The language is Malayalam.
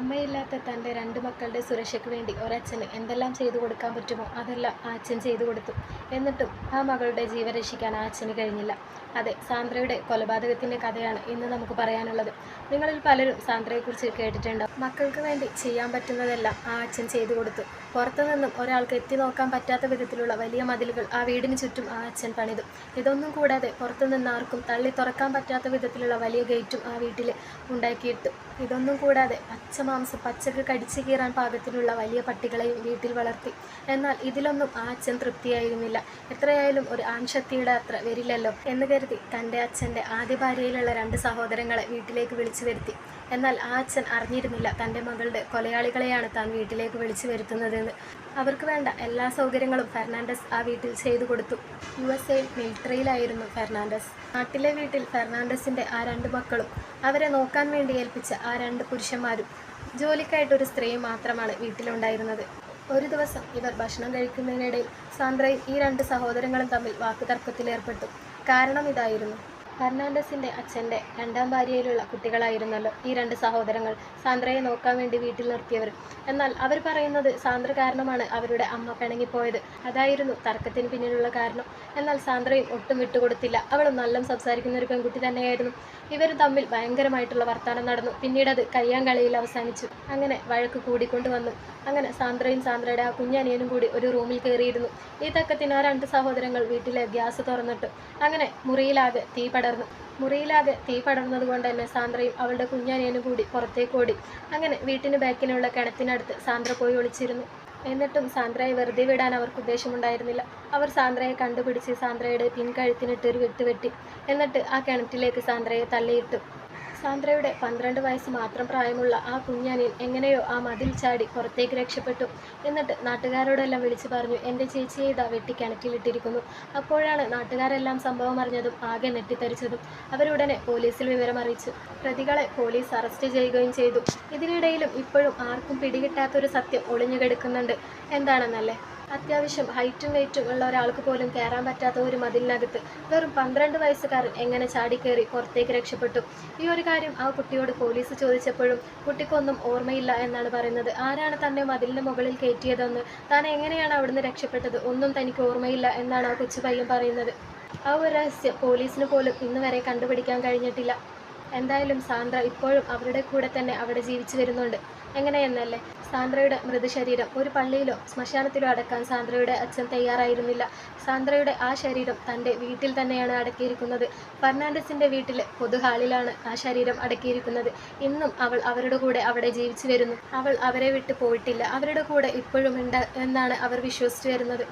അമ്മയില്ലാത്ത തന്റെ രണ്ട് മക്കളുടെ സുരക്ഷയ്ക്ക് വേണ്ടി ഒരച്ഛന് എന്തെല്ലാം ചെയ്തു കൊടുക്കാൻ പറ്റുമോ അതെല്ലാം ആ അച്ഛൻ ചെയ്തു കൊടുത്തു. എന്നിട്ടും ആ മകളുടെ ജീവൻ രക്ഷിക്കാൻ ആ അച്ഛന് കഴിഞ്ഞില്ല. അതെ സാന്ദ്രയുടെ കൊലപാതകത്തിന്റെ കഥയാണ് ഇന്ന് നമുക്ക് പറയാനുള്ളത്. നിങ്ങളിൽ പലരും സാന്ദ്രയെക്കുറിച്ച് കേട്ടിട്ടുണ്ടാവും മക്കൾക്ക് വേണ്ടി ചെയ്യാൻ പറ്റുന്നതെല്ലാം ആ അച്ഛൻ ചെയ്തു കൊടുത്തു. പുറത്തു നിന്നും ഒരാൾക്ക് എത്തി നോക്കാൻ പറ്റാത്ത വിധത്തിലുള്ള വലിയ മതിലുകൾ ആ വീടിന് ചുറ്റും ആ അച്ഛൻ പണിതു. ഇതൊന്നും കൂടാതെ പുറത്തുനിന്ന് ആർക്കും തള്ളി തുറക്കാൻ പറ്റാത്ത വിധത്തിലുള്ള വലിയ ഗേറ്റും ആ വീട്ടിൽ ഉണ്ടാക്കിയിട്ടു. ഇതൊന്നും കൂടാതെ പച്ചമാംസം പച്ചക്ക് കടിച്ചു കീറാൻ പാകത്തിനുള്ള വലിയ പട്ടികളെ വീട്ടിൽ വളർത്തി. എന്നാൽ ഇതിലൊന്നും ആ അച്ഛൻ തൃപ്തിയായിരുന്നില്ല. എത്രയായാലും ഒരു ആൺശക്തിയുടെ അത്ര വരില്ലല്ലോ എന്ന് കരുതി തന്റെ അച്ഛന്റെ ആദ്യ ഭാര്യയിലുള്ള രണ്ട് സഹോദരങ്ങളെ വീട്ടിലേക്ക് വിളിച്ചു വരുത്തി. എന്നാൽ ആ അച്ഛൻ അറിഞ്ഞിരുന്നില്ല തന്റെ മകളുടെ കൊലയാളികളെയാണ് താൻ വീട്ടിലേക്ക് വിളിച്ചു വരുത്തുന്നതെന്ന്. അവർക്ക് വേണ്ട എല്ലാ സൗകര്യങ്ങളും ഫെർണാണ്ടസ് ആ വീട്ടിൽ ചെയ്തു കൊടുത്തു. യു എസ് എയിൽ മിലിറ്ററിയിലായിരുന്നു ഫെർണാണ്ടസ്. നാട്ടിലെ വീട്ടിൽ ഫെർണാണ്ടസിന്റെ ആ രണ്ട് മക്കളും അവരെ നോക്കാൻ വേണ്ടി ഏൽപ്പിച്ച ആ രണ്ട് പുരുഷന്മാരും ജോലിക്കായിട്ടൊരു സ്ത്രീ മാത്രമാണ് വീട്ടിലുണ്ടായിരുന്നത്. ഒരു ദിവസം ഇവർ ഭക്ഷണം കഴിക്കുന്നതിനിടയിൽ സാന്ദ്രയും ഈ രണ്ട് സഹോദരങ്ങളും തമ്മിൽ വാക്കുതർക്കത്തിലേർപ്പെട്ടു. കാരണം ഇതായിരുന്നു. ഫെർണാണ്ടസിന്റെ അച്ഛന്റെ രണ്ടാം ഭാര്യയിലുള്ള കുട്ടികളായിരുന്നല്ലോ ഈ രണ്ട് സഹോദരങ്ങൾ. സാന്ദ്രയെ നോക്കാൻ വേണ്ടി വീട്ടിൽ നിർത്തിയവർ. എന്നാൽ അവർ പറയുന്നത് സാന്ദ്ര കാരണമാണ് അവരുടെ അമ്മ പിണങ്ങിപ്പോയത്. അതായിരുന്നു തർക്കത്തിന് പിന്നിലുള്ള കാരണം. എന്നാൽ സാന്ദ്രയും ഒട്ടും വിട്ടുകൊടുത്തില്ല. അവളും നല്ല സംസാരിക്കുന്ന ഒരു പെൺകുട്ടി തന്നെയായിരുന്നു. ഇവർ തമ്മിൽ ഭയങ്കരമായിട്ടുള്ള വർത്തമാനം നടന്നു. പിന്നീട് അത് കയ്യാൻ കളിയിൽ അവസാനിച്ചു. അങ്ങനെ വഴക്ക് കൂടിക്കൊണ്ടുവന്നു. അങ്ങനെ സാന്ദ്രയും സാന്ദ്രയുടെ ആ കുഞ്ഞനിയനും കൂടി ഒരു റൂമിൽ കയറിയിരുന്നു. ഈ തക്കത്തിന് ആ രണ്ട് സഹോദരങ്ങൾ വീട്ടിലെ ഗ്യാസ് തുറന്നിട്ടു. അങ്ങനെ മുറിയിലാകെ തീ പടർന്നു മുറിയിലാകെ തീ പടർന്നത് കൊണ്ട് തന്നെ സാന്ദ്രയും അവളുടെ കുഞ്ഞാനിയനും കൂടി പുറത്തേക്ക് ഓടി. അങ്ങനെ വീട്ടിന് ബാക്കിനുള്ള കിണറ്റിനടുത്ത് സാന്ദ്ര പോയി ഒളിച്ചിരുന്നു. എന്നിട്ടും സാന്ദ്രയെ വെറുതെ വിടാൻ അവർക്ക് ഉദ്ദേശമുണ്ടായിരുന്നില്ല. അവർ സാന്ദ്രയെ കണ്ടുപിടിച്ച് സാന്ദ്രയുടെ പിൻകഴുത്തിനിട്ട് ഒരു വെട്ട് വെട്ടി. എന്നിട്ട് ആ കിണറ്റിലേക്ക് സാന്ദ്രയെ തള്ളിയിട്ടു. സാന്ദ്രയുടെ പന്ത്രണ്ട് വയസ്സ് മാത്രം പ്രായമുള്ള ആ കുഞ്ഞാനിൽ എങ്ങനെയോ ആ മതിൽ ചാടി പുറത്തേക്ക് രക്ഷപ്പെട്ടു. എന്നിട്ട് നാട്ടുകാരോടെല്ലാം വിളിച്ചു പറഞ്ഞു എന്റെ ചേച്ചിയെ ഇതാ വെട്ടി കിണറ്റിലിട്ടിരിക്കുന്നു അപ്പോഴാണ് നാട്ടുകാരെല്ലാം സംഭവം അറിഞ്ഞതും ആകെ നെട്ടിത്തരിച്ചതും അവരുടനെ പോലീസിൽ വിവരം അറിയിച്ചു. പ്രതികളെ പോലീസ് അറസ്റ്റ് ചെയ്യുകയും ചെയ്തു. ഇതിനിടയിലും ഇപ്പോഴും ആർക്കും പിടികിട്ടാത്തൊരു സത്യം ഒളിഞ്ഞു കിടക്കുന്നുണ്ട് എന്താണെന്നല്ലേ? അത്യാവശ്യം ഹൈറ്റും വെയിറ്റും ഉള്ള ഒരാൾക്ക് പോലും കയറാൻ പറ്റാത്ത ഒരു മതിലിനകത്ത് വെറും പന്ത്രണ്ട് വയസ്സുകാരൻ എങ്ങനെ ചാടിക്കയറി പുറത്തേക്ക് രക്ഷപ്പെട്ടു? ഈ ഒരു കാര്യം ആ കുട്ടിയോട് പോലീസ് ചോദിച്ചപ്പോഴും കുട്ടിക്കൊന്നും ഓർമ്മയില്ല എന്നാണ് പറയുന്നത്. ആരാണ് തന്നെ മതിലിന് മുകളിൽ കയറ്റിയതെന്ന്? താൻ എങ്ങനെയാണ് അവിടുന്ന് രക്ഷപ്പെട്ടത്? ഒന്നും തനിക്ക് ഓർമ്മയില്ല എന്നാണ് ആ കൊച്ചു പയ്യൻ പറയുന്നത്. ആ ഒരു രഹസ്യം പോലീസിന് പോലും ഇന്ന് വരെ കണ്ടുപിടിക്കാൻ കഴിഞ്ഞിട്ടില്ല. എന്തായാലും സാന്ദ്ര ഇപ്പോഴും അവരുടെ കൂടെ തന്നെ അവിടെ ജീവിച്ചു വരുന്നുണ്ട്. എങ്ങനെയെന്നല്ലേ? സാന്ദ്രയുടെ മൃതശരീരം ഒരു പള്ളിയിലോ ശ്മശാനത്തിലോ അടക്കാൻ സാന്ദ്രയുടെ അച്ഛൻ തയ്യാറായിരുന്നില്ല. സാന്ദ്രയുടെ ആ ശരീരം തന്റെ വീട്ടിൽ തന്നെയാണ് അടക്കിയിരിക്കുന്നത്. ഫെർണാണ്ടസിന്റെ വീട്ടിലെ പൊതുഹാളിലാണ് ആ ശരീരം അടക്കിയിരിക്കുന്നത്. ഇന്നും അവൾ അവരുടെ കൂടെ അവിടെ ജീവിച്ചു വരുന്നു. അവൾ അവരെ വിട്ട് പോയിട്ടില്ല. അവരുടെ കൂടെ ഇപ്പോഴും ഉണ്ട് എന്നാണ് അവർ വിശ്വസിച്ചു വരുന്നത്.